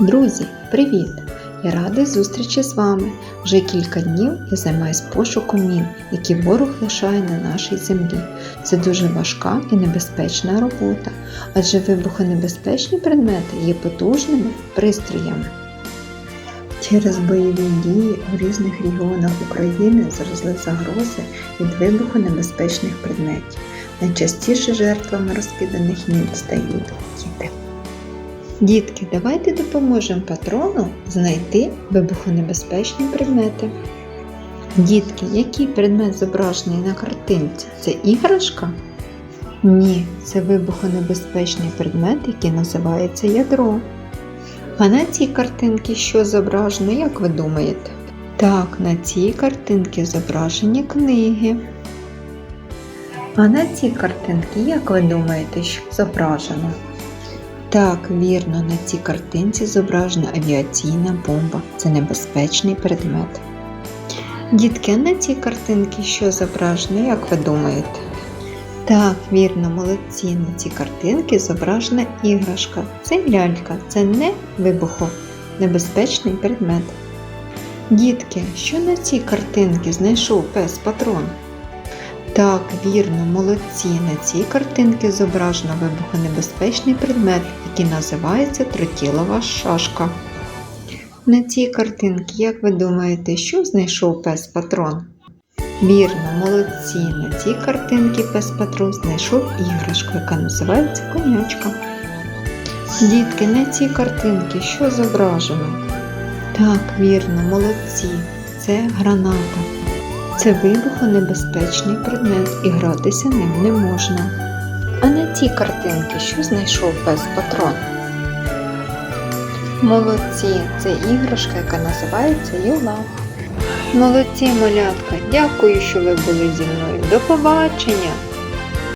Друзі, привіт! Я радий зустрічі з вами. Вже кілька днів я займаюсь пошуком мін, які ворог лишає на нашій землі. Це дуже важка і небезпечна робота, адже вибухонебезпечні предмети є потужними пристроями. Через бойові дії у різних регіонах України зросли загрози від вибухонебезпечних предметів. Найчастіше жертвами розкиданих мін стають діти. Дітки, давайте допоможемо патрону знайти вибухонебезпечні предмети. Дітки, який предмет зображений на картинці? Це іграшка? Ні, це вибухонебезпечний предмет, який називається ядро. А на цій картинці що зображено, як ви думаєте? Так, на цій картинці зображені книги. А на цій картинці, як ви думаєте, що зображено? Так, вірно, на цій картинці зображена авіаційна бомба. Це небезпечний предмет. Дітки, на цій картинці що зображено, як ви думаєте? Так, вірно, молодці. На цій картинці зображена іграшка. Це лялька, це не вибухонебезпечний предмет. Дітки, що на цій картинці знайшов пес патрон? Так, вірно, молодці. На цій картинці зображено вибухонебезпечний предмет, який називається тротілова шашка. На цій картинці, як ви думаєте, що знайшов пес патрон? Вірно, молодці. На цій картинці пес патрон знайшов іграшку, яка називається конячка. Дітки, на цій картинці що зображено? Так, вірно, молодці. Це граната. Це вибухонебезпечний предмет і гратися ним не можна. А на ті картинки, що знайшов без патрон? Молодці, це іграшка, яка називається юла. Молодці, малятка, дякую, що ви були зі мною. До побачення!